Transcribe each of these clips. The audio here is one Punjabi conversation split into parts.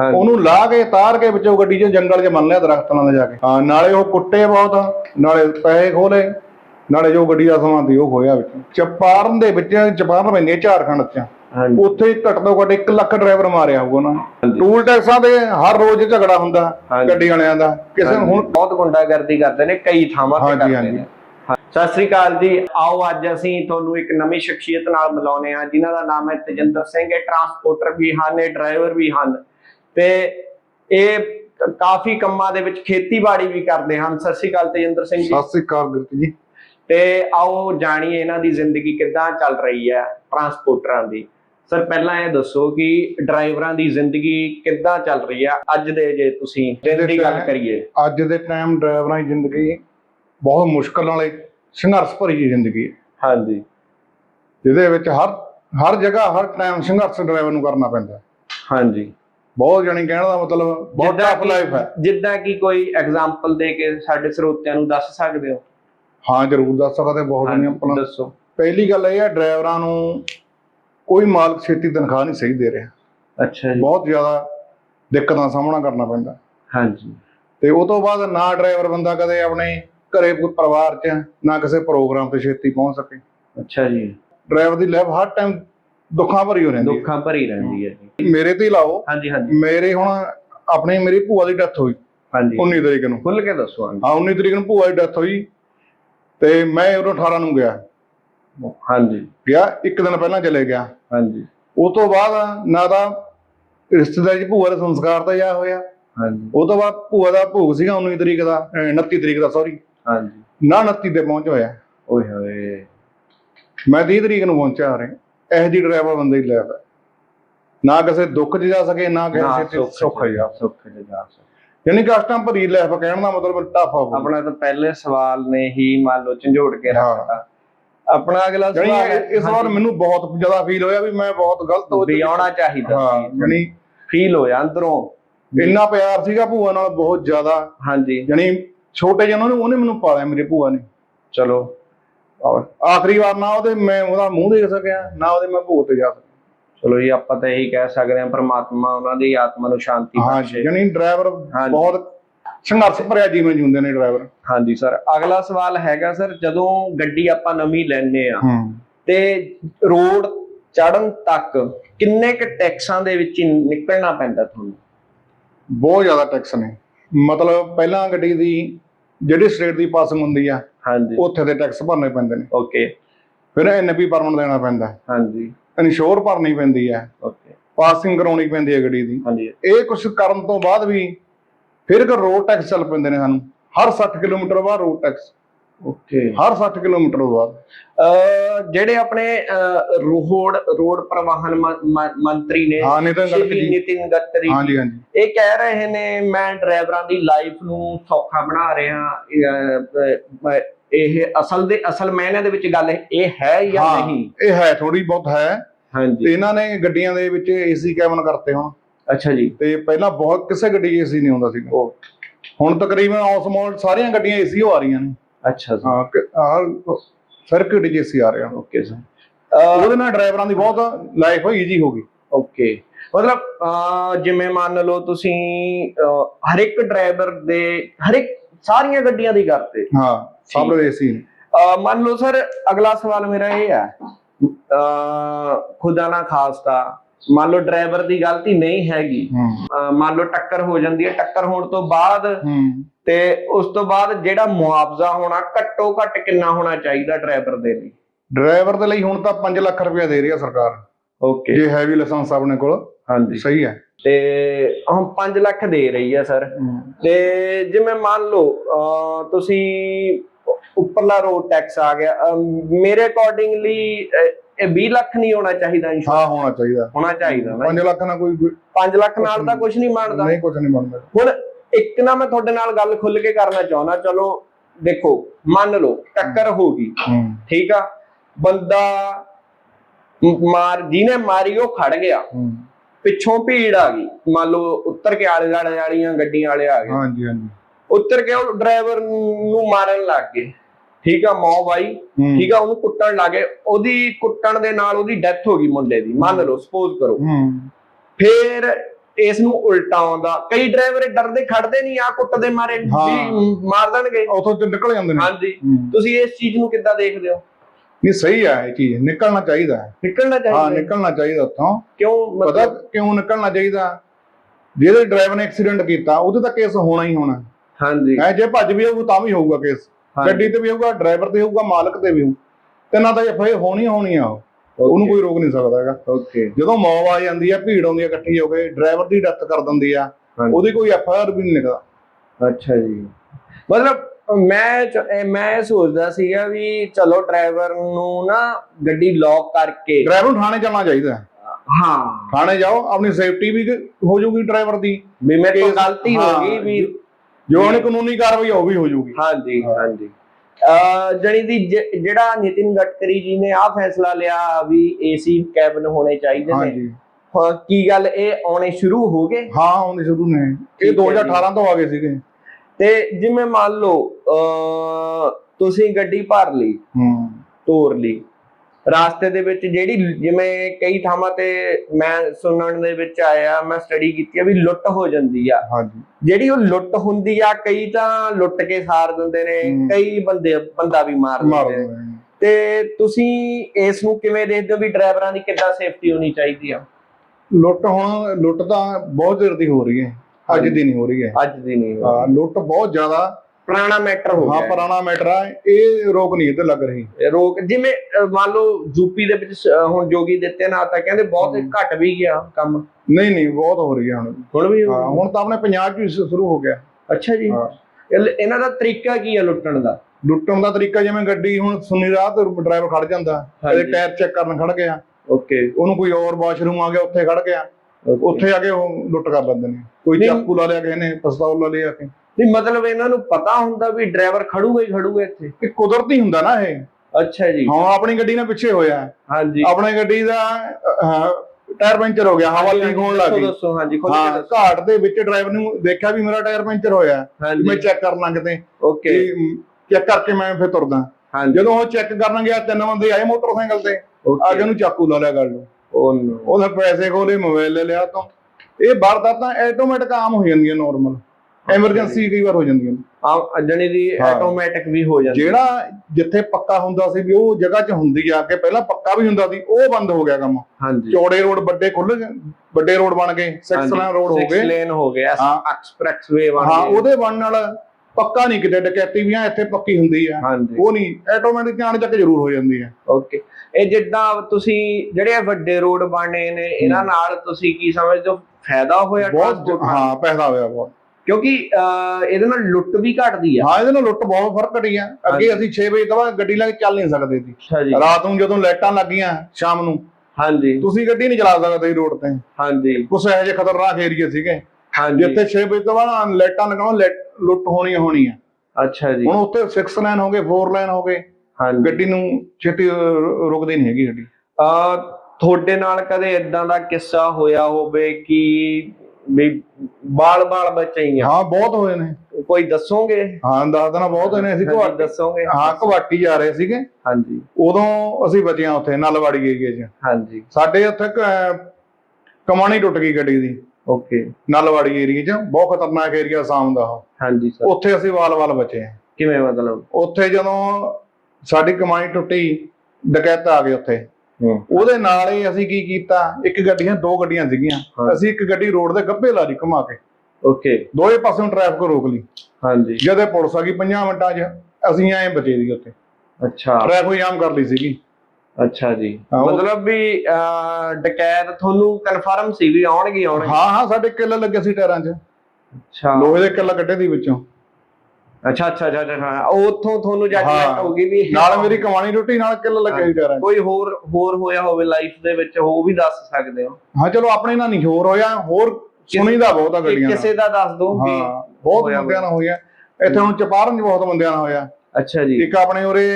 ਉਹਨੂੰ ਲਾ ਕੇ ਤਾਰ ਕੇ ਵਿੱਚੋਂ ਗੱਡੀ 'ਚ ਜੰਗਲ 'ਚ ਮੰਨ ਲਿਆ ਦਰਖਤਾਂ ਨਾਲ ਜਾ ਕੇ। ਹਾਂ ਨਾਲੇ ਉਹ ਕੁੱਟੇ ਬਹੁਤ ਨਾਲੇ ਪੈਸੇ ਖੋਲੇ ਨਾਲੇ ਜੋ ਗੱਡੀ ਦਾ ਸਮਾਨ ਸੀ ਉਹ ਖੋਇਆ ਵਿੱਚ। ਚਪਾਰਨ ਦੇ ਵਿੱਚ ਚਪਾਰਨ ਪੈਂਦੀ ਹੈ ਝਾਰਖੰਡ 'ਚ। ਉੱਥੇ ਘੱਟ ਤੋਂ ਘੱਟ 1 ਲੱਖ ਡਰਾਈਵਰ ਮਾਰਿਆ ਹੋਊਗਾ ਉਹਨਾਂ ਨੇ। ਟੂਲ ਟੈਕਸਾਂ ਦੇ ਹਰ ਰੋਜ਼ ਝਗੜਾ ਹੁੰਦਾ। ਗੱਡੀ ਵਾਲਿਆਂ ਦਾ। ਕਿਸੇ ਨੂੰ ਹੁਣ ਬਹੁਤ ਗੁੰਡਾਗਰਦੀ ਕਰਦੇ ਨੇ ਕਈ ਥਾਵਾਂ ਤੇ ਕਰਦੇ। ਨੇ। ਸਤਿ ਸ੍ਰੀ ਅਕਾਲ ਜੀ। ਆਓ ਅੱਜ ਅਸੀਂ ਤੁਹਾਨੂੰ ਇੱਕ ਨਵੀਂ ਸ਼ਖਸੀਅਤ ਨਾਲ ਮਿਲਾਉਂਦੇ ਹਾਂ ਜਿਨ੍ਹਾਂ ਦਾ ਨਾਮ ਹੈ ਤੇਜਿੰਦਰ ਸਿੰਘ। ਇਹ ਟਰਾਂਸਪੋਰਟਰ ਵੀ ਹਨ ਇਹ ਡਰਾਈਵਰ ਵੀ ਹਨ। ਤੇ ਇਹ ਕਾਫੀ ਕੰਮਾਂ ਦੇ ਵਿੱਚ ਖੇਤੀਬਾੜੀ ਵੀ ਕਰਦੇ ਹਨ। ਸਤਿ ਸ੍ਰੀ ਅਕਾਲ ਤੇਜਿੰਦਰ ਸਿੰਘ ਜੀ। ਸਤਿ ਸ੍ਰੀ ਅਕਾਲ ਗੁਰਪ੍ਰੀਤ ਜੀ। ਤੇ ਆਓ ਜਾਣੀਏ ਇਹਨਾਂ ਦੀ ਜ਼ਿੰਦਗੀ ਕਿੱਦਾਂ ਚੱਲ ਰਹੀ ਹੈ ਟਰਾਂਸਪੋਰਟਰਾਂ ਦੀ। ਸਰ ਪਹਿਲਾਂ ਇਹ ਦੱਸੋ ਕਿ ਡਰਾਈਵਰਾਂ ਦੀ ਜ਼ਿੰਦਗੀ ਕਿੱਦਾਂ ਚੱਲ ਰਹੀ ਹੈ ਅੱਜ ਦੇ ਜੇ ਤੁਸੀਂ ਦਿਨ ਦੀ ਗੱਲ ਕਰੀਏ। ਅੱਜ ਦੇ ਟਾਈਮ ਡਰਾਈਵਰਾਂ ਦੀ ਜ਼ਿੰਦਗੀ ਬਹੁਤ ਮੁਸ਼ਕਲ ਨਾਲੇ ਸੰਘਰਸ਼ ਭਰੀ ਜ਼ਿੰਦਗੀ ਹੈ। ਹਾਂਜੀ। ਜਿਹਦੇ ਵਿੱਚ ਹਰ ਹਰ ਜਗ੍ਹਾ ਹਰ ਟਾਈਮ ਸੰਘਰਸ਼ ਡਰਾਈਵਰ ਨੂੰ ਕਰਨਾ ਪੈਂਦਾ। ਹਾਂਜੀ। ਬਹੁਤ ਜਾਣੀ ਕਹਿਣ ਦਾ ਮਤਲਬ ਬਹੁਤ ਟਫ ਲਾਈਫ ਹੈ। ਜਿੱਦਾਂ ਕਿ ਕੋਈ ਐਗਜ਼ਾਮਪਲ ਦੇ ਕੇ ਸਾਡੇ ਸਰੋਤਿਆਂ ਨੂੰ ਦੱਸ ਸਕਦੇ ਹੋ? ਹਾਂ ਜਰੂਰ ਦੱਸ ਸਕਦੇ ਬਹੁਤ ਆਪਣਾ ਦੱਸੋ। ਪਹਿਲੀ ਗੱਲ ਇਹ ਹੈ ਡਰਾਈਵਰਾਂ ਨੂੰ ਕੋਈ ਮਾਲਕ ਛੇਤੀ ਤਨਖਾਹ ਨਹੀਂ ਸਹੀ ਦੇ ਰਿਹਾ। ਅੱਛਾ ਜੀ। ਬਹੁਤ ਜ਼ਿਆਦਾ ਦਿੱਕਤਾਂ ਸਾਹਮਣਾ ਕਰਨਾ ਪੈਂਦਾ। ਹਾਂਜੀ। ਤੇ ਉਹ ਤੋਂ ਬਾਅਦ ਨਾ ਡਰਾਈਵਰ ਬੰਦਾ ਕਦੇ ਆਪਣੇ ਘਰੇ ਕੋਈ ਪਰਿਵਾਰ 'ਚ ਨਾ ਕਿਸੇ ਪ੍ਰੋਗਰਾਮ ਤੇ ਛੇਤੀ ਪਹੁੰਚ ਸਕੇ। ਅੱਛਾ ਜੀ। ਡਰਾਈਵਰ ਦੀ ਲਾਈਫ ਹਰ ਟਾਈਮ ਦੁੱਖਾਂ ਭਰੀ ਹੋ ਰਹਿੰਦੀ ਹੈ। ਦੁੱਖਾਂ ਭਰੀ ਰਹਿੰਦੀ ਹੈ ਜੀ। ਮੇਰੇ ਤੇ ਹੀ ਲਾਓ। ਹਾਂਜੀ ਹਾਂਜੀ। ਮੇਰੇ ਹੁਣ ਆਪਣੀ ਮੇਰੀ ਭੂਆ ਦੀ ਡੈਥ ਹੋਈ ਹਾਂਜੀ। 19 ਤਰੀਕ ਨੂੰ। ਖੁੱਲ ਕੇ ਦੱਸੋ ਹਾਂਜੀ। ਹਾਂ 19 ਤਰੀਕ ਨੂੰ ਭੂਆ ਦੀ ਡੈਥ ਹੋਈ ਤੇ ਮੈਂ ਉਦੋਂ 18 ਨੂੰ ਗਿਆ। ਹਾਂਜੀ। ਗਿਆ ਇੱਕ ਦਿਨ ਪਹਿਲਾਂ ਚਲੇ ਗਿਆ। ਹਾਂਜੀ। ਉਹ ਤੋਂ ਬਾਅਦ ਨਾ ਤਾਂ ਰਿਸ਼ਤੇਦਾਰੀ 'ਚ ਭੂਆ ਦੇ ਸੰਸਕਾਰ ਤੇ ਜਾ ਹੋਇਆ। ਹਾਂਜੀ। ਉਹ ਤੋਂ ਬਾਅਦ ਭੂਆ ਦਾ ਭੋਗ ਸੀਗਾ 19 ਤਰੀਕ ਦਾ ਅਹ 29 ਤਰੀਕ ਦਾ ਸੌਰੀ ਹਾਂਜੀ। ਨਾ 29 ਤੇ ਪਹੁੰਚ ਹੋਇਆ। ਓਏ ਹੋਏ। ਮੈਂ 30 ਤਰੀਕ ਨੂੰ ਪਹੁੰਚਿਆ ਹਰੇ ਇਹ ਜੀ ਡਰਾਈਵਰ ਬੰਦੇ ਦੀ ਲਾਈਫ ਹੈ। ਨਾ ਕਿਸੇ ਦੁੱਖ 'ਚ ਜਾ ਸਕੇ ਨਾ ਕਿਸੇ 'ਚ ਸੁੱਖ 'ਚ ਜਾ ਸੁੱਖ ਚ ਜਾ ਸਕੇ। ਯਾਨੀ ਕਸ਼ਟਾਂ ਭਰੀ ਲਾਈਫ ਕਹਿਣ ਦਾ ਮਤਲਬ ਟਫ। ਆਪਣਾ ਤਾਂ ਪਹਿਲੇ ਸਵਾਲ ਨੇ ਹੀ ਮੰਨ ਲਓ ਝੰਜੋੜ ਕੇ ਹਾਂ। ਰੱਖਤਾ ਆਪਣਾ ਅਗਲਾ ਸਵਾਲ ਇਸ ਵਾਰ ਮੈਨੂੰ ਬਹੁਤ ਜ਼ਿਆਦਾ ਫੀਲ ਹੋਇਆ ਵੀ ਮੈਂ ਬਹੁਤ ਗਲਤ ਹੋ ਵੀ ਆਉਣਾ ਚਾਹੀਦਾ ਹਾਂ ਯਾਨੀ ਫੀਲ ਹੋਇਆ ਅੰਦਰੋਂ। ਇੰਨਾ ਪਿਆਰ ਸੀਗਾ ਭੂਆ ਨਾਲ ਬਹੁਤ ਜ਼ਿਆਦਾ। ਹਾਂਜੀ। ਯਾਨੀ ਛੋਟੇ ਜਿਹੇ ਨੂੰ ਉਹਨੇ ਮੈਨੂੰ ਪਾਲਿਆ ਮੇਰੀ ਭੂਆ ਨੇ। ਚਲੋ। ਆਖਰੀ ਵਾਰ ਨਾ ਉਹਦੇ ਮੈਂ ਉਹਦਾ ਮੂੰਹ ਦੇਖ ਸਕਿਆ ਨਾ ਉਹਦੇ ਮੈਂ ਭੂਤ ਤੇ ਜਾ ਸਕਿਆ। ਚਲੋ ਜੀ ਆਪਾਂ ਤਾਂ ਇਹੀ ਕਹਿ ਸਕਦੇ ਹਾਂ ਪ੍ਰਮਾਤਮਾ ਉਹਨਾਂ ਦੀ ਆਤਮਾ ਨੂੰ ਸ਼ਾਂਤੀ ਹਾਂ ਬਖਸ਼ੇ ਯਾਨੀ ਡਰਾਈਵਰ। ਬਹੁਤ ਸੰਘਰਸ਼ ਭਰਿਆ ਜੀਵਨ ਜਿਉਂਦੇ ਨੇ ਡਰਾਈਵਰ। ਹਾਂਜੀ ਸਰ। ਅਗਲਾ ਸਵਾਲ ਹੈਗਾ ਸਰ ਜਦੋਂ ਗੱਡੀ ਆਪਾਂ ਨਵੀਂ ਲੈਨੇ ਆ ਤੇ ਰੋਡ ਚੜਨ ਤੱਕ ਕਿੰਨੇ ਕ ਟੈਕਸਾਂ ਦੇ ਵਿੱਚ ਨਿਕਲਣਾ ਪੈਂਦਾ ਤੁਹਾਨੂੰ? ਬਹੁਤ ਜ਼ਿਆਦਾ ਟੈਕਸ ਨੇ। ਮਤਲਬ ਪਹਿਲਾਂ ਗੱਡੀ ਦੀ ਜਿਹੜੀ ਸਟੇਟ ਦੀ ਪਾਸਿੰਗ ਹੁੰਦੀ ਆ ਹਾਂਜੀ। ਉੱਥੇ ਦੇ ਟੈਕਸ ਭਰਨੇ ਪੈਂਦੇ ਨੇ। ਓਕੇ ਫਿਰ ਐਨਪੀ ਪਰਮਿਟ ਦੇਣਾ ਪੈਂਦਾ ਹਾਂਜੀ। ਇਨਸ਼ੋਰ ਭਰਨੀ ਪੈਂਦੀ ਹੈ। ਓਕੇ ਪਾਸਿੰਗ ਕਰਾਉਣੀ ਪੈਂਦੀ ਹੈ ਗੱਡੀ ਦੀ। ਹਾਂਜੀ। ਇਹ ਕੁਝ ਕਰਨ ਤੋਂ ਬਾਅਦ ਵੀ ਫਿਰ ਰੋਡ ਟੈਕਸ ਚੱਲ ਪੈਂਦੇ ਨੇ ਸਾਨੂੰ। ਹਰ 60 ਕਿਲੋਮੀਟਰ ਬਾਅਦ ਰੋਡ ਟੈਕਸ ਓਕੇ। ਹਰ 60 ਕਿਲੋਮੀਟਰ ਤੋਂ ਬਾਅਦ। ਜਿਹੜੇ ਆਪਣੇ ਰੋਡ ਰੋਡ ਪਰਿਵਾਹਨ ਮੰਤਰੀ ਨੇ ਹਾਂ ਨਿਤਨ ਗਡਕਰੀ। ਹਾਂਜੀ ਹਾਂਜੀ। ਇਹ ਕਹਿ ਰਹੇ ਨੇ ਮੈਂ ਡਰਾਈਵਰਾਂ ਦੀ ਲਾਈਫ ਨੂੰ ਸੌਖਾ ਬਣਾ ਰਿਹਾ ਇਹ ਅਸਲ ਦੇ ਅਸਲ ਮਾਇਨੇ ਦੇ ਵਿੱਚ ਗੱਲ ਇਹ ਹੈ ਜਾਂ ਨਹੀਂ? ਇਹ ਹੈ ਥੋੜੀ ਬਹੁਤ ਹੈ। ਹਾਂਜੀ। ਇਹਨਾਂ ਨੇ ਗੱਡੀਆਂ ਦੇ ਵਿੱਚ ਏਸੀ ਕੈਬਨ ਕਰਤੇ ਹੁਣ। ਅੱਛਾ ਜੀ। ਤੇ ਪਹਿਲਾਂ ਬਹੁਤ ਕਿਸੇ ਗੱਡੀ ਏਸੀ ਨਹੀਂ ਹੁੰਦਾ ਉਹ ਹੁਣ ਤਕਰੀਬਨ ਆਸਮੋਲ ਸਾਰੀਆਂ ਗੱਡੀਆਂ ਏਸੀ ਹੋ ਆ ਰਹੀਆਂ ਨੇ। ਅੱਛਾ ਜੀ। ਹਾਂ ਕਿ- ਆਹ ਸਰਕਟ 'ਚ ਏਸੀ ਆ ਰਿਹਾ ਓਕੇ ਸਰ ਉਹਦੇ ਨਾਲ ਡਰਾਈਵਰਾਂ ਦੀ ਬਹੁਤ ਲਾਈਫ ਈਜ਼ੀ ਹੋ ਗਈ। ਓਕੇ ਮਤਲਬ ਜਿਵੇਂ ਮੰਨ ਲਓ ਤੁਸੀਂ ਹਰ ਇੱਕ ਡਰਾਈਵਰ ਦੇ ਹਰ ਇੱਕ ਸਾਰੀਆਂ ਗੱਡੀਆਂ ਦੀ ਕਰਦੇ ਹਾਂ ਸਭ ਦੇ ਏਸੀ ਮੰਨ ਲਓ ਸਰ ਅਗਲਾ ਸਵਾਲ ਮੇਰਾ ਇਹ ਹੈ ਅਹ ਖੁਦਾ ਨਾ ਖਾਸਤਾ ਮੰਨ ਲਓ ਡਰਾਈਵਰ ਦੀ ਗਲਤੀ ਨਹੀਂ ਹੈਗੀ ਮੰਨ ਲਓ ਟੱਕਰ ਹੋ ਜਾਂਦੀ ਹੈ ਟੱਕਰ ਹੋਣ ਤੋਂ ਬਾਅਦ ਤੇ ਉਸ ਤੋਂ ਬਾਅਦ ਜਿਹੜਾ ਮੁਆਵਜ਼ਾ ਹੋਣਾ ਘੱਟੋ ਘੱਟ ਕਿੰਨਾ ਹੋਣਾ ਚਾਹੀਦਾ ਡਰਾਈਵਰ ਦੇ ਲਈ? ਡਰਾਈਵਰ ਦੇ ਲਈ ਹੁਣ ਤਾਂ 5 ਲੱਖ ਰੁਪਏ ਦੇ ਰਹੀ ਹੈ ਸਰਕਾਰ। ਓਕੇ ਜੇ ਹੈਵੀ ਲਾਇਸੈਂਸ ਆਪਣੇ ਕੋਲ ਹਾਂਜੀ। ਸਹੀ ਹੈ। ਤੇ ਹੁਣ 5 ਲੱਖ ਦੇ ਰਹੀ ਹੈ ਸਰ। ਤੇ ਜਿਵੇਂ ਮੰਨ ਲਓ ਤੁਸੀਂ ਉੱਪਰਲਾ ਰੋਡ ਟੈਕਸ ਆ ਗਿਆ ਮੇਰੇ ਅਕੋਰਡਿੰਗਲੀ ਇਹ 20 ਲੱਖ ਨਹੀਂ ਹੋਣਾ ਚਾਹੀਦਾ ਹਾਂ ਇੰਸ਼ੋਰ ਹੋਣਾ ਚਾਹੀਦਾ। ਹੋਣਾ ਚਾਹੀਦਾ ਨਾ। 5 ਲੱਖ ਨਾਲ ਕੋਈ 5 ਲੱਖ ਨਾਲ ਤਾਂ ਕੁਝ ਨਹੀਂ ਬਣਦਾ। ਨਹੀਂ ਕੁਝ ਨਹੀਂ ਬਣਦਾ। ਹੁਣ ਇੱਕ ਨਾ ਮੈਂ ਤੁਹਾਡੇ ਨਾਲ ਗੱਲ ਖੁੱਲ ਕੇ ਕਰਨਾ ਚਾਹੁੰਦਾ। ਚਲੋ ਦੇਖੋ ਮੰਨ ਲਓ ਟੱਕਰ ਹੋ। ਗਈ। ਹੂੰ। ਠੀਕ ਆ? ਬੰਦਾ ਮਾਰ ਜਿਹਨੇ ਮਾਰੀ ਉਹ ਖੜ ਗਿਆ। ਹੂੰ। ਪਿੱਛੋਂ ਭੀੜ ਆ ਗਈ। ਮੰਨ ਲਓ ਉੱਤਰ ਕੇ ਆਲੇ ਦੁਆਲੇ ਵਾਲੀਆਂ ਗੱਡੀਆਂ ਵਾਲੇ ਆ ਗਏ। ਹਾਂਜੀ ਹਾਂਜੀ। ਉੱਤਰ ਕੇ ਉਹ ਡਰਾਈਵਰ ਨੂੰ ਮਾਰਨ ਲੱਗ ਗਏ। ਠੀਕ ਆ ਮੌ ਬਾਈ ਠੀਕ ਆ ਉਹਨੂੰ ਕੁੱਟਣ ਲੱਗੇ। ਉਹਦੀ ਕੁੱਟਣ ਦੇ ਨਾਲ ਉਹਦੀ ਡੈਥ ਹੋ ਗਈ ਮੁੰਡੇ ਦੀ ਮੰਨ ਲਓ ਸਪੋਜ਼ ਕਰੋ। ਫੇਰ ਇਸ ਨੂੰ ਉਲਟਾ ਆਉਂਦਾ ਕਈ ਡਰਾਈਵਰ ਡਰਦੇ ਖੜਦੇ ਨਹੀਂ ਆ ਕੁੱਟਦੇ ਮਾਰੇ ਵੀ। ਮਾਰ ਦੇਣਗੇ। ਉਥੋਂ ਤੇ ਨਿਕਲ ਜਾਂਦੇ ਨੇ। ਹਾਂਜੀ। ਤੁਸੀਂ ਇਸ ਚੀਜ਼ ਨੂੰ ਕਿੱਦਾਂ ਦੇਖਦੇ ਹੋ? ਨਹੀਂ ਸਹੀ ਆ ਇਹ ਚੀਜ਼ ਨਿਕਲਣਾ ਚਾਹੀਦਾ। ਨਿਕਲਣਾ ਚਾਹੀਦਾ। ਹੈ। ਨਿਕਲਣਾ ਚਾਹੀਦਾ ਉੱਥੋਂ। ਕਿਉਂ? ਪਤਾ ਕਿਉਂ ਨਿਕਲਣਾ ਚਾਹੀਦਾ? ਜਿਹਦੇ ਡਰਾਈਵਰ ਨੇ ਐਕਸੀਡੈਂਟ ਕੀਤਾ ਉਹਦੇ ਤਾਂ ਕੇਸ ਹੋਣਾ ਹੀ ਹੋਣਾ। ਹਾਂਜੀ। ਹੈ ਜੇ ਭੱਜ ਵੀ ਹੋਊ ਤਾਂ ਵੀ ਹੋਊਗਾ ਕੇਸ। ਗੱਡੀ ਤੇ ਵੀ ਹੋਊਗਾ ਡਰਾਈਵਰ ਤੇ ਹੋਊਗਾ ਮਾਲਕ ਤੇ ਵੀ ਹੋਊ। ਤਿੰਨਾਂ ਤਾਂ ਐਫ ਆਈ ਹੋਣੀ ਹੋਣੀ ਆ ਉਹ। ਉਹਨੂੰ ਕੋਈ ਰੋਕ ਨਹੀਂ ਸਕਦਾ ਹੈਗਾ। ਓਕੇ ਜਦੋਂ ਮੌਤ ਆ ਜਾਂਦੀ ਆ ਭੀੜ ਆਉਂਦੀ ਆ ਇਕੱਠੀ ਹੋ ਕੇ ਡਰਾਈਵਰ ਦੀ ਡੈਥ ਕਰ ਦਿੰਦੀ ਆ। ਉਹਦੀ ਕੋਈ ਐਫ ਆਈ ਆਰ ਵੀ ਨਹੀਂ ਲਿਖਦਾ ਅੱਛਾ ਜੀ। ਮਤਲਬ ਮੈਂ ਮੈਂ ਸੋਚਦਾ ਸੀਗਾ ਵੀ ਚਲੋ ਡਰਾਈਵਰ ਨੂੰ ਨਾ ਗੱਡੀ ਲੌਕ ਕਰਕੇ ਡਰਾਈਵਰ ਨੂੰ ਥਾਣੇ ਜਾਣਾ ਚਾਹੀਦਾ। ਹੈ। ਥਾਣੇ ਜਾਓ ਆਪਣੀ ਸੇਫਟੀ ਵੀ ਹੋ ਜਾਊਗੀ ਡਰਾਈਵਰ ਦੀ। ਵੀ ਮੇਰੇ ਤੋਂ ਗਲਤੀ ਹਾਂ, ਗਈ ਵੀ ਜੋ ਉਹਨੇ ਕਾਨੂੰਨੀ ਕਾਰਵਾਈ ਉਹ ਵੀ ਹੋ ਜਾਊਗੀ। ਹਾਂਜੀ ਹਾਂ। ਹਾਂਜੀ। ਅ ਜਣੀ ਦੀ ਜਿਹੜਾ ਨਿਤਿਨ ਗਡਕਰੀ ਜੀ ਨੇ ਆ ਫੈਸਲਾ ਲਿਆ ਵੀ ਏਸੀ ਕੈਬਨ ਹੋਣੇ ਚਾਹੀਦੇ ਨੇ। ਹਾਂਜੀ। ਹਾਂ, ਕੀ ਗੱਲ ਇਹ ਆਉਣੇ ਸ਼ੁਰੂ ਹੋ ਗਏ? ਹਾਂ ਉਹਨੇ ਸ਼ੁਰੂ ਨੇ। ਇਹ ਠੀਕ ਹੈ 2018 ਤੋਂ ਆ ਗਏ ਸੀਗੇ। ਤੇ ਜਿਵੇਂ ਮੰਨ ਲਓ ਅ ਤੁਸੀਂ ਗੱਡੀ ਭਰ ਲਈ ਹੂੰ। ਤੋਰ ਲਈ। ਰਾਸਤੇ ਦੇ ਵਿੱਚ ਜਿਹੜੀ ਜਿਵੇਂ ਕਈ ਥਾਵਾਂ ਤੇ ਮੈਂ ਸੁਣਨ ਦੇ ਵਿੱਚ ਆਇਆ ਮੈਂ ਸਟੱਡੀ ਕੀਤੀ ਆ ਵੀ ਲੁੱਟ ਹੋ ਜਾਂਦੀ ਆ। ਹਾਂਜੀ। ਜਿਹੜੀ ਉਹ ਲੁੱਟ ਹੁੰਦੀ ਆ ਕਈ ਤਾਂ ਲੁੱਟ ਕੇ ਸਾਰ ਦਿੰਦੇ ਨੇ। ਕਈ ਬੰਦੇ ਬੰਦਾ ਵੀ ਮਾਰ ਦਿੰਦੇ ਨੇ। ਤੇ ਤੁਸੀਂ ਇਸ ਨੂੰ ਕਿਵੇਂ ਦੇਖਦੇ ਹੋ ਵੀ ਡਰਾਈਵਰਾਂ ਦੀ ਕਿੱਦਾਂ ਸੇਫਟੀ ਹੋਣੀ ਚਾਹੀਦੀ ਆ? ਲੁੱਟ ਹੁਣ ਲੁੱਟ ਤਾਂ ਬਹੁਤ ਦੇਰ ਦੀ ਹੋ ਰਹੀ ਹੈ। ਅੱਜ। ਦੀ ਨਹੀਂ ਹੋ ਰਹੀ ਹੈ। ਅੱਜ ਦੀ ਨਹੀਂ ਹਾਂ ਲੁੱਟ ਬਹੁਤ ਜ਼ਿਆਦਾ ਪੁਰਾਣਾ ਮੈਟਰ ਹੋ ਹਾਂ ਗਿਆ। ਪੁਰਾਣਾ ਮੈਟਰ ਆ ਇਹ ਰੋਕ ਨਹੀਂ ਤੇ ਲੱਗ ਰਹੀ। ਹੈ। ਰੋਕ ਜਿਵੇਂ ਮੰਨ ਲਓ ਯੂਪੀ ਦੇ ਵਿੱਚ ਹੁਣ ਜੋਗੀ ਦਿੱਤੇ ਨਾ ਤਾਂ ਕਹਿੰਦੇ ਬਹੁਤ। ਘਟ ਵੀ ਗਿਆ ਕੰਮ। ਨਹੀਂ ਨਹੀਂ ਬਹੁਤ ਹੋ ਰਹੀ ਹੈ ਹੁਣ। ਹੁਣ ਵੀ ਹਾਂ ਹੁਣ ਤਾਂ ਆਪਣੇ ਪੰਜਾਬ 'ਚ ਸ਼ੁਰੂ ਹੋ ਗਿਆ। ਅੱਛਾ ਜੀ। ਹਾਂ। ਇਹ- ਇਹਨਾਂ ਦਾ ਤਰੀਕਾ ਕੀ ਹੈ ਲੁੱਟਣ ਦਾ? ਲੁੱਟਣ ਦਾ ਤਰੀਕਾ ਜਿਵੇਂ ਗੱਡੀ ਹੁਣ ਸੁੰਨੀ ਰਾਹ ਤੇ ਡਰਾਈਵਰ ਖੜ ਜਾਂਦਾ। ਇਹਦੇ ਟਾਇਰ ਚੈੱਕ ਕਰਨ ਖੜ ਗਿਆ। ਓਕੇ। ਉਹਨੂੰ ਕੋਈ ਹੋਰ ਵਾਸ਼ਰੂਮ ਆ ਗਿਆ ਉੱਥੇ ਖੜ ਗਿਆ। ਉੱਥੇ ਆ ਕੇ ਉਹ ਲੁੱਟ ਕਰ ਲੈਂਦੇ ਨੇ। ਕੋਈ। ਚਾਕੂ ਲਾ ਲਿਆ ਕਿਸੇ ਨੇ ਪਿਸਤੌਲ ਲਾ ਲਿਆ ਕੇ। ਨਹੀਂ ਮਤਲਬ ਇਹਨਾਂ ਨੂੰ ਪਤਾ ਹੁੰਦਾ ਵੀ ਡਰਾਈਵਰ ਖੜੂਗਾ ਹੀ ਖੜੂਗਾ ਇੱਥੇ। ਇਹ ਕੁਦਰਤੀ ਹੁੰਦਾ ਨਾ ਇਹ। ਅੱਛਾ ਜੀ। ਹੁਣ ਆਪਣੀ ਗੱਡੀ ਨਾਲ ਪਿੱਛੇ ਹੋਇਆ। ਹਾਂਜੀ। ਆਪਣੀ ਗੱਡੀ ਦਾ ਟਾਇਰ ਪੈਂਚਰ ਹੋ ਗਿਆ ਹਵਾ ਲੀਕ ਹੋਣ ਲੱਗ ਦੱਸੋ ਗਈ। ਦੱਸੋ ਹਾਂਜੀ ਕੇ ਹਾਂ ਘਾਟ ਦੇ ਵਿੱਚ ਡਰਾਈਵਰ ਨੂੰ ਦੇਖਿਆ ਵੀ ਮੇਰਾ ਟਾਇਰ ਪੈਂਚਰ ਹੋਇਆ। ਮੈਂ ਚੈੱਕ ਕਰਨ ਲੱਗ ਤੇ। ਓਕੇ। ਚੈੱਕ ਕਰਕੇ ਮੈਂ ਫਿਰ ਤੁਰਦਾ। ਹਾਂਜੀ। ਜਦੋਂ ਉਹ ਚੈੱਕ ਕਰਨ ਗਿਆ ਤਿੰਨ ਬੰਦੇ ਆਏ ਮੋਟਰਸਾਈਕਲ ਤੇ। ਆ ਕੇ ਉਹਨੂੰ ਚਾਕੂ ਲਾ ਲਿਆ ਗੱਲ ਨੂੰ। ਉਹ no. ਉਹਦੇ ਪੈਸੇ ਖੋਲੇ ਮੋਬਾਈਲ ਲੈ ਲਿਆ ਤੋਂ। ਇਹ ਵਾਰਦਾਤਾਂ ਆਟੋਮੈਟਿਕ ਆਮ ਹੋ ਜਾਂਦੀਆਂ ਨਾਰਮਲ ਐਮਰਜੈਂਸੀ ਕਈ ਵਾਰ ਹੋ ਜਾਂਦੀਆਂ ਨੇ। ਆ ਜਣੀ ਦੀ ਹਾਂ। ਆਟੋਮੈਟਿਕ ਵੀ ਹੋ ਜਾਂਦੀ। ਜਿਹੜਾ ਜਿੱਥੇ ਪੱਕਾ ਹੁੰਦਾ ਸੀ ਵੀ ਉਹ ਜਗ੍ਹਾ 'ਚ ਹੁੰਦੀ ਆ ਕੇ ਪਹਿਲਾਂ ਪੱਕਾ ਵੀ ਹੁੰਦਾ ਸੀ ਉਹ ਬੰਦ ਹੋ ਗਿਆ ਕੰਮ। ਹਾਂਜੀ। ਚੌੜੇ ਰੋਡ ਵੱਡੇ ਖੁੱਲ ਗਏ ਵੱਡੇ ਰੋਡ ਬਣ ਗਏ 6 ਲਾਈਨ ਰੋਡ ਹੋ ਗਏ। ਲੇਨ ਹੋ ਗਿਆ ਹਾਂ। ਐਕਸਪ੍ਰੈਸ ਵੇ ਬਣ ਹਾਂ ਗਈ। ਉਹਦੇ ਬਣਨ ਨਾਲ ਪੱਕਾ ਨਹੀਂ ਕਿਤੇ ਡਕੈਤੀ ਵੀ ਆ ਇੱਥੇ ਪੱਕੀ ਹੁੰਦੀ ਆ। ਉਹ ਨਹੀਂ ਆਟੋਮੈਟਿਕ ਜਾਣ ਚੱਕ ਜ਼ਰੂਰ ਹੋ ਜਾਂਦੀ ਹੈ ਓਕੇ ਇਹ ਜਿੱਦਾਂ ਤੁਸੀਂ ਜਿਹੜੇ ਵੱਡੇ ਰੋਡ ਬਣੇ ਨੇ ਇਹਨਾਂ ਨਾਲ ਤੁਸੀਂ ਕੀ ਸਮਝਦੇ ਹੋ? ਫਾਇਦਾ ਹੋਇਆ ਬਹੁਤ? ਹਾਂ ਪੈਸਾ ਹੋਇਆ ਬਹੁਤ। ਕਿਉਂਕਿ ਇਹਦੇ ਨਾਲ ਲੁੱਟ ਵੀ ਘਟਦੀ ਆ। ਹਾਂ ਇਹਦੇ ਨਾਲ ਲੁੱਟ ਬਹੁਤ ਫ਼ਰਕ ਘਟੀ ਆ। ਅੱਗੇ ਅਸੀਂ 6 ਵਜੇ ਤੋਂ ਗੱਡੀ ਲੈ ਕੇ ਚੱਲ ਨਹੀਂ ਸਕਦੇ ਸੀ। ਰਾਤ ਨੂੰ ਜਦੋਂ ਲਾਈਟਾਂ ਲੱਗੀਆਂ ਸ਼ਾਮ ਨੂੰ ਹਾਂਜੀ। ਤੁਸੀਂ ਗੱਡੀ ਨਹੀਂ ਚਲਾ ਸਕਦੇ ਰੋਡ ਤੇ। ਹਾਂਜੀ। ਕੁਛ ਇਹੋ ਜਿਹੇ ਖਤਰਨਾਕ ਏਰੀਏ ਸੀਗੇ। ਹਾਂਜੀ। ਜਿੱਥੇ 6 ਵਜੇ ਤੋਂ ਬਾਅਦ ਲਾਈਟਾਂ ਲੱਗਣਾ ਲੁੱਟ ਹੋਣੀ ਹੋਣੀ ਆ। ਅੱਛਾ ਜੀ। ਹੁਣ ਉੱਥੇ 6 ਲਾਈਨ ਹੋ ਗਏ 4 ਲਾਈਨ ਹੋ ਗਏ। ਹਾਂਜੀ। ਗੱਡੀ ਨੂੰ ਛੇਤੀ ਰੁਕਦੀ ਨਹੀਂ ਹੈਗੀ ਗੱਡੀ। ਅਹ, ਤੁਹਾਡੇ ਨਾਲ ਕਦੇ ਇਦਾਂ ਦਾ ਕਿੱਸਾ ਹੋਇਆ ਹੋਵੇ ਕਿ ਵੀ ਬਾਲ-ਬਾਲ ਬਚਾਈਆਂ ਹਾਂ ਬਹੁਤ ਹੋਏ ਨੇ। ਕੋਈ ਦੱਸੋਗੇ? ਹਾਂ ਦੱਸ ਦੇਣਾ ਬਹੁਤ ਹੋਏ ਨੇ। ਅਸੀਂ ਘਵਾਟੀ ਦੱਸੋਗੇ? ਹਾਂ ਘਵਾਟੀ ਜਾ ਰਹੇ ਸੀਗੇ। ਹਾਂਜੀ। ਉਦੋਂ ਅਸੀਂ ਬਚਿਆ ਉੱਥੇ ਨਲਵਾੜੀ ਏਰੀਏ 'ਚ। ਹਾਂਜੀ। ਸਾਡੇ ਉੱਥੇ ਕਮਾਣੀ ਟੁੱਟ ਗਈ ਗੱਡੀ ਦੀ। ਓਕੇ। ਨਲਵਾੜੀ ਏਰੀਏ 'ਚ। ਬਹੁਤ ਖਤਰਨਾਕ ਏਰੀਆ ਸਾਮ ਦਾ। ਹਾਂਜੀ ਸਰ। ਉੱਥੇ ਅਸੀਂ ਵਾਲ-ਵਾਲ ਬਚੇ ਹਾਂ। ਕਿਵੇਂ ਮਤਲਬ? ਉੱਥੇ ਜਦੋਂ ਸਾਡੀ ਕਮਾਣੀ ਟੁੱਟੀ ਡਕੈਤ ਆ ਗਏ ਉੱਥੇ। ਹੂੰ ਉਹਦੇ ਨਾਲ ਹੀ ਅਸੀਂ ਕੀ ਕੀਤਾ? ਇੱਕ ਗੱਡੀਆਂ ਦੋ ਗੱਡੀਆਂ ਸੀਗੀਆਂ। ਅਸੀਂ ਇੱਕ ਗੱਡੀ ਰੋਡ ਦੇ ਗੱਭੇ ਲਾ ਲਈ ਘੁਮਾ ਕੇ ਓਕੇ। ਦੋਵੇਂ ਪਾਸਿਓਂ ਟ੍ਰੈਫਿਕ ਰੋਕ ਲਈ। ਹਾਂਜੀ। ਜਦੇ ਪੁਲਿਸ ਆ ਗਈ 5 ਮਿੰਟਾਂ 'ਚ ਅਸੀਂ ਐਂ ਬਚੇ ਦੀ ਉੱਥੇ। ਅੱਛਾ। ਟ੍ਰੈਫਿਕ ਜਾਮ ਕਰ ਲਈ ਸੀਗੀ। ਅੱਛਾ ਜੀ। ਮਤਲਬ ਵੀ ਡਕੈਤ ਤੁਹਾਨੂੰ ਕਨਫਰਮ ਸੀ ਵੀ ਆਉਣਗੇ ਆਉਣਗੇ। ਹਾਂ ਹਾਂ ਸਾਡੇ ਕਿੱਲ ਲੱਗੇ ਸੀ ਟਾਇਰਾਂ 'ਚ। ਅੱਛਾ। ਲੋਹੇ ਦੇ ਕਿੱਲ ਕੱਢੇ ਦੀ ਵਿੱਚੋਂ। ਅੱਛਾ ਅੱਛਾ ਅੱਛਾ ਅੱਛਾ, ਹਾਂ ਉੱਥੋਂ ਤੁਹਾਨੂੰ ਜੱਜਮੈਂਟ ਹਾਂ। ਹੋ ਗਈ ਵੀ ਨਾਲ ਮੇਰੀ ਕਮਾਣੀ ਟੁੱਟੀ ਨਾਲ ਕਿੱਲ ਲੱਗੇ ਸੀ ਟਾਇਰਾਂ 'ਚ ਕੋਈ ਹੋਰ ਹੋਰ ਹੋਇਆ ਹੋਵੇ ਲਾਈਫ ਦੇ ਵਿੱਚ ਉਹ ਵੀ ਦੱਸ ਸਕਦੇ ਹੋ। ਹਾਂ ਚਲੋ ਆਪਣੇ ਨਾਲ ਨਹੀਂ ਹੋਰ ਹੋਇਆ ਹੋਰ ਸੁਣੀਦਾ ਬਹੁਤ ਆ ਕਿ ਗੱਡੀਆਂ ਕਿਸੇ ਦਾ ਦੱਸ ਦੋ। ਵੀ ਹਾਂ ਬਹੁਤ ਹੋਇਆ ਬੰਦਿਆਂ ਨਾਲ ਹੋਇਆ। ਇੱਥੇ ਹੁਣ ਚਪਾਰਨ 'ਚ ਬਹੁਤ ਬੰਦਿਆਂ ਨਾਲ ਹੋਇਆ। ਅੱਛਾ ਜੀ। ਇੱਕ ਆਪਣੇ ਉਰੇ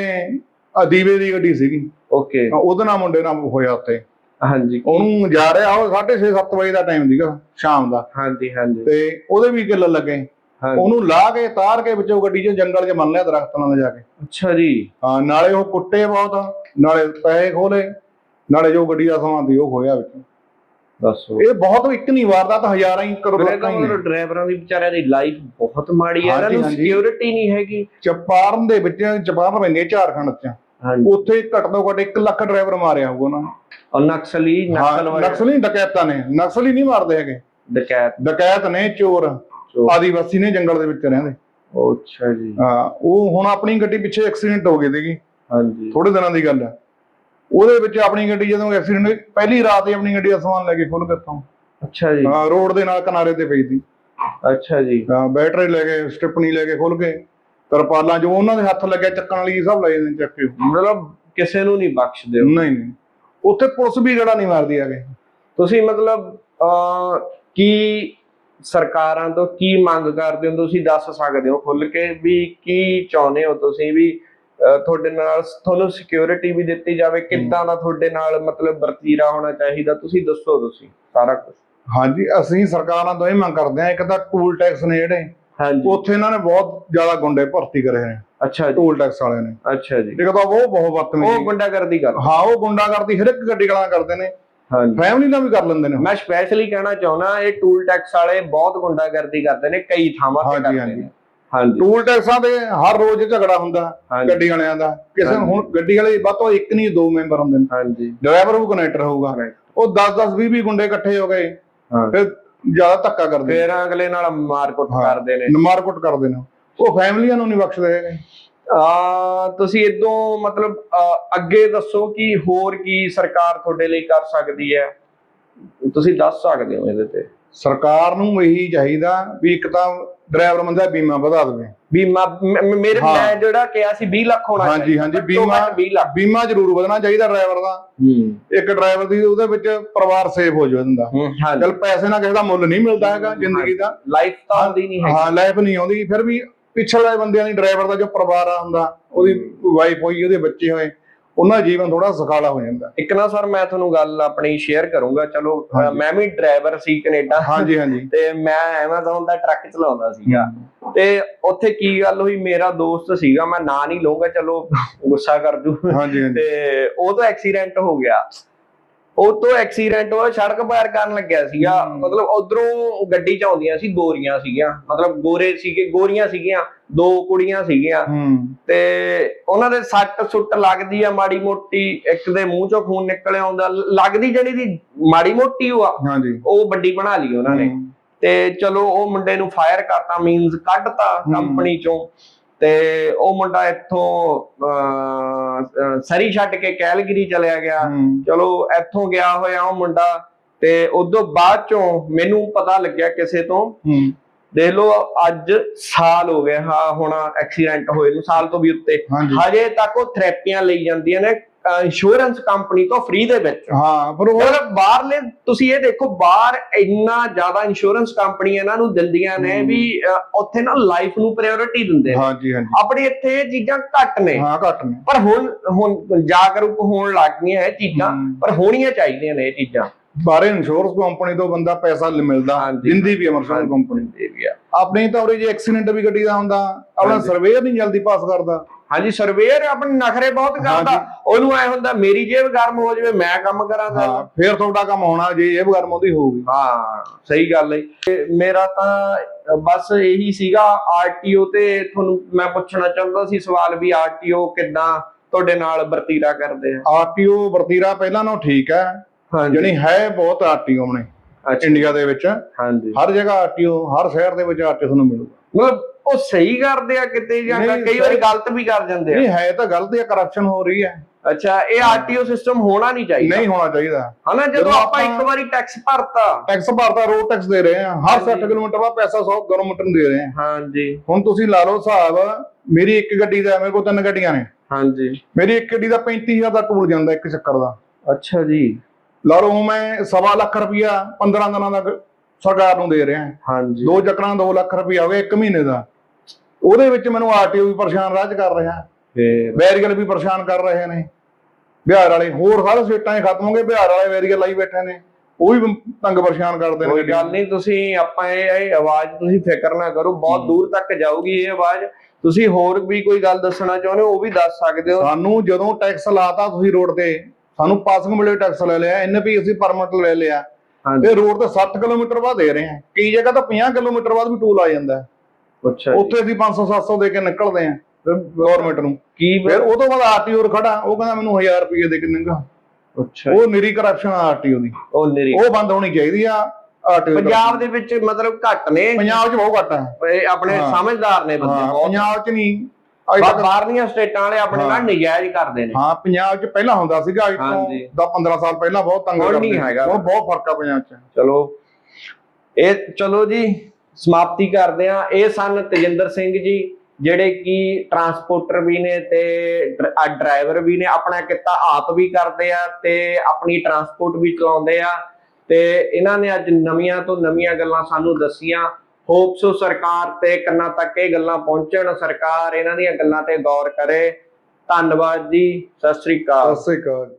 ਦੀਵੇ ਦੀ ਗੱਡੀ ਸੀਗੀ। ਓਕੇ। ਉਹਦੇ ਨਾਲ ਮੁੰਡੇ ਨਾਲ ਹੋਇਆ ਉੱਥੇ। ਹਾਂਜੀ। ਉਹਨੂੰ ਜਾ ਰਿਹਾ ਉਹ 6:30 7 ਵਜੇ ਦਾ ਟਾਈਮ ਸੀਗਾ ਸ਼ਾਮ ਦਾ। ਹਾਂਜੀ ਹਾਂਜੀ। ਤੇ ਉਹਦੇ ਵੀ ਕਿੱਲ ਲੱਗੇ। ਉਹਨੂੰ ਲਾ ਕੇ ਤਾਰ ਕੇ ਵਿੱਚੋਂ ਗੱਡੀ 'ਚ ਜੰਗਲ 'ਚ ਮੰਨ ਲਿਆ ਦਰਖਤਾਂ ਨਾਲ ਜਾ ਕੇ। ਅੱਛਾ ਜੀ। ਹਾਂ ਨਾਲੇ ਉਹ ਕੁੱਟੇ ਬਹੁਤ ਨਾਲੇ ਪੈਸੇ ਖੋਲੇ ਨਾਲੇ ਜੋ ਗੱਡੀ ਦਾ ਸਮਾਨ ਸੀ ਉਹ ਖੋਇਆ ਵਿੱਚ। ਦੱਸੋ। ਇਹ ਬਹੁਤ ਇੱਕ ਨਹੀਂ ਵਾਰਦਾਤ ਹਜ਼ਾਰਾਂ ਹੀ ਕਰੋੜਾਂ ਹੀ ਨੇ ਡਰਾਈਵਰਾਂ ਦੀ ਵਿਚਾਰਿਆਂ ਦੀ ਲਾਈਫ ਬਹੁਤ ਮਾੜੀ ਹੈ ਇਹਨਾਂ ਨੂੰ। ਸਿਕਿਉਰਿਟੀ ਨਹੀਂ ਹੈਗੀ। ਚਪਾਰਨ ਦੇ ਵਿੱਚ ਚਪਾਰਨ ਪੈਂਦੀ ਝਾਰਖੰਡ ਚ। ਉੱਥੇ ਘੱਟ ਤੋਂ ਘੱਟ 1 ਲੱਖ ਡਰਾਈਵਰ ਮਾਰਿਆ ਹੋਊਗਾ ਉਹਨਾਂ ਨੇ। ਨਕਸਲੀ ਨਕਸਲ ਡਕੈਤਾਂ ਨੇ ਨਕਸਲੀ ਨਹੀਂ ਮਾਰਦੇ ਹੈਗੇ। ਡਕੈਤ। ਡਕੈਤ ਨੇ ਚੋਰ। ਆਦੀਵਾਸੀ ਨੇ ਜੰਗਲ ਦੇ ਵਿੱਚ ਰਹਿੰਦੇ। ਅੱਛਾ ਜੀ। ਹਾਂ ਉਹ ਹੁਣ ਆਪਣੀ ਗੱਡੀ ਪਿੱਛੇ ਐਕਸੀਡੈਂਟ ਹੋ ਗਈ ਸੀਗੀ। ਹਾਂਜੀ। ਥੋੜੇ ਦਿਨਾਂ ਦੀ ਗੱਲ ਹੈ ਉਹਦੇ ਵਿੱਚ ਆਪਣੀ ਗੱਡੀ ਜਦੋਂ ਐਕਸੀਡੈਂਟ ਹੋਈ ਪਹਿਲੀ ਰਾਤ ਹੀ ਆਪਣੀ ਗੱਡੀ ਦਾ ਸਮਾਨ ਲੈ ਕੇ ਖੁੱਲ ਕੇ ਤੋਂ ਅੱਛਾ ਜੀ। ਹਾਂ ਰੋਡ ਦੇ ਨਾਲ ਕਿਨਾਰੇ ਤੇ ਪਈ ਸੀ। ਅੱਛਾ ਜੀ। ਹਾਂ ਬੈਟਰੀ ਲੈ ਕੇ ਸਟਿਪਣੀ ਲੈ ਕੇ ਖੁੱਲ ਕੇ ਤਰਪਾਲਾਂ ਜੋ ਉਹਨਾਂ ਦੇ ਹੱਥ ਲੱਗਿਆ ਚੱਕਣ ਵਾਲੀ ਸਭ ਲੈ ਜਾਂਦੇ ਚੱਕ ਕੇ। ਮਤਲਬ ਕਿਸੇ ਨੂੰ ਨਹੀਂ ਬਖਸ਼ਦੇ। ਨਹੀਂ ਨਹੀਂ। ਉੱਥੇ ਪੁਲਿਸ ਵੀ ਜਿਹੜਾ ਨਹੀਂ ਮਾਰਦੀ ਹੈਗੇ। ਤੁਸੀਂ ਮਤਲਬ ਕੀ ਸਰਕਾਰਾਂ ਤੋਂ ਕੀ ਮੰਗ ਕਰਦੇ ਹੋ? ਤੁਸੀਂ ਦੱਸ ਸਕਦੇ ਹੋ ਖੁੱਲ ਕੇ ਵੀ ਕੀ ਚਾਹੁੰਦੇ ਹੋ ਤੁਸੀਂ ਵੀ ਤੁਹਾਡੇ ਨਾਲ ਤੁਹਾਨੂੰ ਸਿਕਿਉਰਿਟੀ ਵੀ ਦਿੱਤੀ ਜਾਵੇ ਕਿੱਦਾਂ ਦਾ ਤੁਹਾਡੇ ਨਾਲ ਮਤਲਬ ਵਰਤੀਰਾ ਹੋਣਾ ਚਾਹੀਦਾ? ਤੁਸੀਂ ਦੱਸੋ ਤੁਸੀਂ ਸਾਰਾ ਕੁਝ ਹਾਂਜੀ ਅਸੀਂ ਸਰਕਾਰਾਂ ਤੋਂ ਇਹ ਮੰਗ ਕਰਦੇ ਹਾਂ ਇੱਕ ਤਾਂ ਟੂਲ ਟੈਕਸ ਨੇ ਜਿਹੜੇ ਹਾਂਜੀ। ਉੱਥੇ ਇਹਨਾਂ ਨੇ ਬਹੁਤ ਜ਼ਿਆਦਾ ਗੁੰਡੇ ਭਰਤੀ ਕਰੇ ਨੇ ਅੱਛਾ ਜੀ। ਟੂਲ ਟੈਕਸ ਵਾਲਿਆਂ ਨੇ। ਅੱਛਾ ਜੀ। ਇੱਕ ਤਾਂ ਉਹ ਬਹੁਤ ਉਹ ਬਦਤਮੀਜ਼ੀ ਗੁੰਡਾਗਰਦੀ ਕਰ ਹਾਂ ਉਹ ਗੁੰਡਾਗਰਦੀ ਹਰ ਇੱਕ ਗੱਡੀ ਗਾਲਾਂ ਕਰਦੇ ਨੇ। ਫੈਮਿਲੀ ਨਾਲ ਵੀ ਕਰ ਲੈਂਦੇ ਨੇ ਮੈਂ ਸਪੈਸ਼ਲੀ ਕਹਿਣਾ ਚਾਹੁੰਦਾ ਇਹ ਟੂਲ ਟੈਕਸ ਵਾਲੇ ਬਹੁਤ ਗੁੰਡਾਗਰਦੀ ਕਰਦੇ ਨੇ ਕਈ ਥਾਵਾਂ ਤੇ ਕਰਦੇ। ਨੇ। ਹਾਂਜੀ। ਟੂਲ ਟੈਕਸਾਂ ਤੇ ਹਰ ਰੋਜ਼ ਝਗੜਾ ਹੁੰਦਾ ਗੱਡੀ ਵਾਲਿਆਂ ਦਾ। ਕਿਸੇ ਹੁਣ ਗੱਡੀ ਵਾਲੇ ਵੱਧ ਤੋਂ ਇੱਕ ਨਹੀਂ ਦੋ ਮੈਂਬਰ ਹੁੰਦੇ ਨੇ। ਹਾਂਜੀ। ਡਰਾਈਵਰ ਵੀ ਕਨੈਕਟਰ ਹੋਊਗਾ. ਉਹ 10 10 20 20 ਗੁੰਡੇ ਇਕੱਠੇ ਹੋ ਗਏ ਫਿਰ ਜ਼ਿਆਦਾ ਧੱਕਾ ਕਰਦੇ ਫੇਰ ਅਗਲੇ ਨਾਲ ਮਾਰਕੁੱਟ। ਕਰਦੇ ਨੇ। ਨੇ ਮਾਰਕੁੱਟ ਕਰਦੇ ਨੇ। ਉਹ ਫੈਮਲੀਆਂ ਨੂੰ ਨਹੀਂ ਬਖਸ਼ਦੇ ਹੈਗੇ। ਆ ਤੁਸੀਂ ਇਦੋਂ ਮਤਲਬ ਅੱਗੇ ਦੱਸੋ ਕਿ ਹੋਰ ਕੀ ਸਰਕਾਰ ਤੁਹਾਡੇ ਲਈ ਕਰ ਸਕਦੀ ਹੈ? ਤੁਸੀਂ ਦੱਸ ਸਕਦੇ ਹੋ ਇਹਦੇ ਤੇ। ਸਰਕਾਰ ਨੂੰ ਇਹੀ ਚਾਹੀਦਾ ਵੀ ਇੱਕ ਤਾਂ ਡਰਾਈਵਰ ਬੰਦਾ ਬੀਮਾ ਵਧਾ ਦੇਵੇ। ਬੀਮਾ ਮੇਰੇ ਹਾਂ। ਮੈਂ ਜਿਹੜਾ ਕਿਹਾ ਸੀ 20 ਲੱਖ ਹੋਣਾ ਹਾਂਜੀ। ਹਾਂਜੀ, ਬੀਮਾ- ਘੱਟ 20 ਲੱਖ। ਬੀਮਾ ਜ਼ਰੂਰ ਵਧਣਾ ਚਾਹੀਦਾ ਡਰਾਈਵਰ ਦਾ। ਹੂੰ। ਇੱਕ ਡਰਾਈਵਰ ਦੀ ਉਹਦੇ ਵਿੱਚ ਪਰਿਵਾਰ ਸੇਫ ਹੋ ਜਾਂਦਾ। ਚਲ ਪੈਸੇ ਨਾਲ ਕਿਸੇ ਦਾ ਮੁੱਲ ਨਹੀਂ ਮਿਲਦਾ ਹੈਗਾ ਜ਼ਿੰਦਗੀ ਦਾ। ਲਾਈਫ ਤਾਂ ਹੁੰਦੀ ਨਹੀਂ ਹੈਗੀ। ਹਾਂ ਲਾਈਫ ਨਹੀਂ ਆਉਂਦੀ ਫਿਰ ਵੀ ਪਿਛਲੇ ਬੰਦਿਆਂ ਦੀ ਡਰਾਈਵਰ ਦਾ ਜੋ ਪਰਿਵਾਰ ਆ ਹੁੰਦਾ ਉਹਦੀ ਵਾਈਫ ਹੋਈ ਉਹਦੇ ਬੱਚੇ ਹੋਏ ਉਹਨਾਂ ਦਾ ਜੀਵਨ ਥੋੜਾ ਸੁਖਾਲਾ ਹੋ ਜਾਂਦਾ। ਇੱਕ ਨਾ ਸਰ ਮੈਂ ਤੁਹਾਨੂੰ ਗੱਲ ਆਪਣੀ ਸ਼ੇਅਰ ਕਰੂੰਗਾ। ਚਲੋ। ਮੈਂ ਵੀ ਡਰਾਈਵਰ ਸੀ ਕੈਨੇਡਾ। ਹਾਂਜੀ ਹਾਂਜੀ। ਤੇ ਮੈਂ ਐਮਾਜ਼ਨ ਦਾ ਟਰੱਕ ਚਲਾਉਂਦਾ ਸੀਗਾ। ਤੇ ਉੱਥੇ ਕੀ ਗੱਲ ਹੋਈ ਮੇਰਾ ਦੋਸਤ ਸੀਗਾ ਮੈਂ ਨਾਂ ਨਹੀਂ ਲਊਂਗਾ ਚਲੋ ਗੁੱਸਾ ਕਰ ਜੂ। ਤੇ ਉਹ ਤੋਂ ਐਕਸੀਡੈਂਟ ਹੋ ਗਿਆ। ਉਹ ਤੋਂ ਐਕਸੀਡੈਂਟ ਹੋਇਆ ਸੜਕ ਪਾਰ ਕਰਨ ਲੱਗਿਆ ਸੀਗਾ। ਮਤਲਬ ਉਧਰੋਂ ਗੱਡੀ ਚ ਆਉਂਦੀਆਂ ਸੀ ਗੋਰੀਆਂ ਸੀਗੀਆਂ। ਮਤਲਬ ਗੋਰੇ ਸੀਗੇ ਗੋਰੀਆਂ ਸੀਗੀਆਂ ਦੋ ਕੁੜੀਆਂ ਸੀਗੀਆਂ। ਤੇ ਉਹਨਾਂ ਦੇ ਸੱਟ ਸੁੱਟ ਲੱਗਦੀ ਆ ਮਾੜੀ ਮੋਟੀ ਇੱਕ ਦੇ ਮੂੰਹ ਚੋਂ ਖੂਨ ਨਿਕਲ ਆਉਂਦਾ। ਲੱਗਦੀ ਜਿਹੜੀ ਦੀ ਮਾੜੀ ਮੋਟੀ ਉਹ ਆ ਹਾਂਜੀ। ਉਹ ਵੱਡੀ ਬਣਾ ਲਈ ਉਹਨਾਂ ਨੇ। ਤੇ ਚਲੋ ਉਹ ਮੁੰਡੇ ਨੂੰ ਫਾਇਰ ਕਰਤਾ ਮੀਨਸ ਕੱਢਤਾ। ਕੰਪਨੀ ਚੋਂ। ਤੇ ਉਹ ਮੁੰਡਾ ਇੱਥੋਂ ਸਰੀ ਛੱਡ ਕੇ ਕੈਲਗਰੀ ਚਲਿਆ ਗਿਆ। ਚਲੋ ਇੱਥੋਂ ਗਿਆ ਹੋਇਆ ਉਹ ਮੁੰਡਾ ਤੇ ਉਦੋਂ ਬਾਅਦ ਚੋਂ ਮੈਨੂੰ ਪਤਾ ਲੱਗਿਆ ਕਿਸੇ ਤੋਂ। ਦੇਖ ਲਓ ਅੱਜ ਸਾਲ ਹੋ ਗਿਆ ਹਾਂ ਹੁਣ ਐਕਸੀਡੈਂਟ ਹੋਏ ਨੂੰ ਸਾਲ ਤੋਂ ਵੀ ਉੱਤੇ। ਹਜੇ। ਤੱਕ ਉਹ ਥੈਰੇਪੀਆਂ ਲਈ ਜਾਂਦੀਆਂ ਨੇ। ਇੰਸ਼ੋਰੈਂਸ ਕੰਪਨੀ ਤੋਂ ਫ੍ਰੀ ਦੇ ਵਿੱਚ। ਹਾਂ ਪਰ ਉਹ ਬਾਹਰਲੇ ਤੁਸੀਂ ਇਹ ਦੇਖੋ ਬਾਹਰ ਇੰਨਾ ਜ਼ਿਆਦਾ ਇੰਸ਼ੋਰੈਂਸ ਕੰਪਨੀ ਇਹਨਾਂ ਨੂੰ ਦਿੰਦੀਆਂ ਨੇ। ਵੀ ਉੱਥੇ ਨਾ ਲਾਈਫ ਨੂੰ ਪ੍ਰਾਇੋਰਟੀ ਦਿੰਦੇ ਹਾਂਜੀ ਹਾਂਜੀ। ਆਪਣੇ ਇੱਥੇ ਇਹ ਚੀਜ਼ਾਂ ਘੱਟ ਨੇ। ਹਾਂ ਘੱਟ ਨੇ। ਪਰ ਹੁਣ ਹੁਣ ਜਾਗਰੂਕ ਹੋਣ ਲੱਗ ਗਈਆਂ ਇਹ ਚੀਜ਼ਾਂ। ਪਰ ਹੋਣੀਆਂ ਚਾਹੀਦੀਆਂ ਨੇ ਇਹ ਚੀਜ਼ਾਂ। ਬਾਰੇ ਇੰਸ਼ੋਰੈਂਸ ਕੰਪਨੀ ਤੋਂ ਬੰਦਾ ਪੈਸਾ ਮਿਲਦਾ। ਦਿੰਦੀ ਵੀ ਇੰਸ਼ੋਰੈਂਸ ਕੰਪਨੀ ਵੀ ਆ ਆਪਣੀ ਤਾਂ ਉਰੇ ਜੇ ਐਕਸੀਡੈਂਟ ਵੀ ਗੱਡੀ ਦਾ ਹੁੰਦਾ ਆਪਣਾ। ਸਰਵੇਅਰ ਨਹੀਂ ਜਲਦੀ ਪਾਸ ਕਰਦਾ। ਹਾਂਜੀ ਸਰਵੇਅਰ ਆਪਣੇ ਨਖਰੇ ਬਹੁਤ ਕਰਦਾ। ਉਹਨੂੰ ਐ ਹੁੰਦਾ ਮੇਰੀ ਜੇਬ ਗਰਮ ਹੋ ਜਾਵੇ ਮੈਂ ਕੰਮ ਕਰਾਂ ਤਾਂ ਹਾਂ ਫੇਰ ਤੁਹਾਡਾ ਕੰਮ ਹੋਣਾ ਜੇ ਇਹ ਗਰਮ ਉਹਦੀ ਹੋਊਗੀ। ਹਾਂ ਸਹੀ ਗੱਲ ਹੈ। ਮੇਰਾ ਤਾਂ ਬਸ ਇਹੀ ਸੀਗਾ ਆਰਟੀਓ ਤੇ ਤੁਹਾਨੂੰ ਮੈਂ ਪੁੱਛਣਾ ਚਾਹੁੰਦਾ ਸੀ ਸਵਾਲ ਵੀ ਆਰਟੀਓ ਕਿੱਦਾਂ ਤੁਹਾਡੇ ਨਾਲ ਵਰਤੀਰਾ ਕਰਦੇ ਆ? ਆਰਟੀਓ ਵਰਤੀਰਾ ਪਹਿਲਾਂ ਨਾਲੋਂ ਠੀਕ ਹੈ। ਹਾਂਜੀ। ਜਣੀ ਹੈ ਬਹੁਤ ਆਰਟੀਓ ਨੇ ਅੱਛਾ। ਇੰਡੀਆ ਦੇ ਵਿੱਚ। ਹਾਂਜੀ। ਹਰ ਜਗ੍ਹਾ ਆਰਟੀਓ ਹਰ ਸ਼ਹਿਰ ਦੇ ਵਿੱਚ ਆਰਟੀਓ ਤੁਹਾਨੂੰ ਮਿਲੂਗਾ ਮਤਲਬ ਉਹ ਸਹੀ ਕਰਦੇ ਆ ਕਿਤੇ ਜਾਂ ਨਹੀਂ, ਕਈ ਵਾਰੀ ਸਹੀ- ਗਲਤ ਵੀ ਕਰ ਜਾਂਦੇ ਨਹੀਂ ਆ ਹੈ ਤਾਂ ਗਲਤ ਹੈ ਕਰਪਸ਼ਨ ਹੋ ਰਹੀ ਹੈ। ਅੱਛਾ ਇਹ ਆਰਟੀਓ ਸਿਸਟਮ ਹੋਣਾ ਨਹੀਂ ਚਾਹੀਦਾ। ਨਹੀਂ ਹੋਣਾ ਚਾਹੀਦਾ। ਹਨਾ ਜਦੋਂ ਜਦੋਂ ਆਪਾਂ ਆਪਾਂ- ਇੱਕ ਵਾਰੀ ਟੈਕਸ ਭਰਤਾ। ਟੈਕਸ ਭਰਦਾ ਰੋਡ ਟੈਕਸ ਦੇ ਰਹੇ ਆ। ਹਰ ਹਾਂਜੀ। 60 ਕਿਲੋਮੀਟਰ ਬਾਅਦ ਪੈਸਾ 100 ਗਵਰਨਮੈਂਟ ਨੂੰ ਦੇ ਰਹੇ ਆ। ਹਾਂਜੀ। ਹੁਣ ਤੁਸੀਂ ਲਾ ਲਓ ਹਿਸਾਬ ਮੇਰੀ ਇੱਕ ਗੱਡੀ ਦਾ ਮੇਰੇ ਕੋਲ ਤਿੰਨ ਗੱਡੀਆਂ ਨੇ। ਹਾਂਜੀ। ਮੇਰੀ ਇੱਕ ਗੱਡੀ ਦਾ 35000 ਦਾ ਟੂਲ ਜਾਂਦਾ ਇੱਕ ਚੱਕਰ ਦਾ। ਅੱਛਾ ਜੀ। ਲਾ ਲਓ ਮੈਂ ਸਵਾ ਲੱਖ ਰੁਪਇਆ 15 ਦਿਨਾਂ ਦਾ ਸਰਕਾਰ ਨੂੰ ਦੇ ਰਿਹਾ। ਹਾਂਜੀ। ਦੋ ਚੱਕਰਾਂ 2 ਲੱਖ ਰੁਪਇਆ ਹੋ ਗਿਆ ਇੱਕ ਮਹੀਨੇ ਦਾ। ਉਹਦੇ ਵਿੱਚ ਮੈਨੂੰ ਆਰਟੀਓ ਵੀ ਪਰੇਸ਼ਾਨ ਰਾਜ ਕਰ ਰਿਹਾ। ਫੇਰ? ਬੈਰੀਗਲ ਵੀ ਪਰੇਸ਼ਾਨ ਕਰ ਰਹੇ ਨੇ। ਬਿਹਾਰ ਵਾਲੇ ਹੋਰ ਸਾਰੇ ਸਟੇਟਾਂ 'ਚ ਖਤਮ ਹੋ ਗਏ ਬਿਹਾਰ ਵਾਲੇ ਬੈਰੀਗਲ ਲਾਈ ਬੈਠੇ ਨੇ। ਉਹ ਵੀ ਤੰਗ ਪਰੇਸ਼ਾਨ ਕਰਦੇ ਨੇ ਕੋਈ ਗੱਲ ਨਹੀਂ ਤੁਸੀਂ ਆਪਾਂ ਇਹ ਇਹ ਆਵਾਜ਼ ਤੁਸੀਂ ਫਿਕਰ ਨਾ ਕਰੋ ਬਹੁਤ। ਦੂਰ ਤੱਕ ਜਾਊਗੀ ਇਹ ਆਵਾਜ਼। ਤੁਸੀਂ ਹੋਰ ਵੀ ਕੋਈ ਗੱਲ ਦੱਸਣਾ ਚਾਹੁੰਦੇ ਹੋ ਉਹ ਵੀ ਦੱਸ ਸਕਦੇ ਹੋ। ਸਾਨੂੰ ਜਦੋਂ ਟੈਕਸ ਲਾਤਾ ਤੁਸੀਂ ਰੋਡ ਤੇ ਸਾਨੂੰ ਪਾਸਿੰਗ ਮਿਲੇ ਟੈਕਸ ਲੈ ਲਿਆ ਐਨਪੀ ਅਸੀਂ ਪਰਮਿਟ ਲੈ ਲਿਆ। ਇਹ ਰੋਡ ਤੇ 60 ਕਿਲੋਮੀਟਰ ਬਾਅਦ ਦੇ ਰਹੇ ਆ। ਕਈ ਜਗ੍ਹਾ ਤਾਂ 50 ਕਿਲੋਮੀਟਰ ਬਾਅਦ ਵੀ ਟੋਲ ਆ ਜਾਂਦਾ ਹੈ। ਅੱਛਾ। ਉੱਥੇ ਅਸੀਂ 500 700 ਦੇ ਕੇ ਨਿਕਲਦੇ ਆ ਗਵਰਨਮੈਂਟ ਨੂੰ। ਕੀ ਫਿਰ? ਉਹ ਤੋਂ ਬਾਅਦ ਆਰਟੀਓ ਖੜਾ ਉਹ ਕਹਿੰਦਾ ਮੈਨੂੰ 1000 ਰੁਪਏ ਦੇ ਕੇ ਨੰਗਾ। ਅੱਛਾ। ਉਹ ਨਿਰੀ ਕਰਪਸ਼ਨ ਆਰਟੀਓ ਦੀ। ਉਹ ਨਿਰੀ। ਉਹ ਬੰਦ ਹੋਣੀ ਚਾਹੀਦੀ ਆ ਆਰਟੀਓ ਪੰਜਾਬ ਦੇ ਵਿੱਚ ਮਤਲਬ ਘੱਟ ਨੇ। ਪੰਜਾਬ 'ਚ ਬਹੁਤ ਘੱਟ ਹੈ ਇਹ ਆਪਣੇ ਹਾਂ। ਸਮਝਦਾਰ ਨੇ ਬੰਦੇ ਹਾਂ ਬਹੁਤ। ਪੰਜਾਬ 'ਚ ਨਹੀਂ। ਬਾ- ਬਾਹਰਲੀਆਂ ਸਟੇਟਾਂ ਵਾਲੇ ਆਪਣੇ ਨਾਲ ਹਾਂ। ਨਜਾਇਜ਼ ਕਰਦੇ ਨੇ। ਹਾਂ ਪੰਜਾਬ 'ਚ ਪਹਿਲਾਂ ਹੁੰਦਾ ਸੀਗਾ ਅੱਜ ਤੋਂ ਹਾਂਜੀ। 10 15 ਸਾਲ ਪਹਿਲਾਂ ਬਹੁਤ ਤੰਗ ਹੁਣ ਕਰਦੇ ਨਹੀਂ ਹੈਗਾ। ਹੁਣ ਬਹੁਤ ਫ਼ਰਕ ਆ ਪੰਜਾਬ 'ਚ। ਚਲੋ। ਇਹ ਚਲੋ ਜੀ ਸਮਾਪਤੀ ਕਰਦੇ ਆ ਇਹ ਸਨ ਤੇਜਿੰਦਰ ਸਿੰਘ ਜੀ ਜਿਹੜੇ ਕਿ ਟਰਾਂਸਪੋਰਟਰ ਵੀ ਨੇ ਤੇ ਡਰਾਈਵਰ ਵੀ ਨੇ। ਆਪਣਾ ਕਿੱਤਾ ਆਪ ਵੀ ਕਰਦੇ ਆ ਤੇ ਆਪਣੀ ਟਰਾਂਸਪੋਰਟ ਵੀ ਚਲਾਉਂਦੇ ਆ। ਤੇ ਇਹਨਾਂ ਨੇ ਅੱਜ ਨਵੀਆਂ ਤੋਂ ਨਵੀਆਂ ਗੱਲਾਂ ਸਾਨੂੰ ਦੱਸੀਆਂ। ਹੋਪ ਸਰਕਾਰ ਤੇ ਕੰਨਾਂ ਤੱਕ ਇਹ ਗੱਲਾਂ ਪਹੁੰਚਣ। ਸਰਕਾਰ ਇਹਨਾਂ ਦੀਆਂ ਗੱਲਾਂ ਤੇ ਗੌਰ ਕਰੇ। ਧੰਨਵਾਦ ਜੀ। ਸਤਿ ਸ੍ਰੀ ਅਕਾਲ। ਸਤਿ ਸ੍ਰੀ ਅਕਾਲ।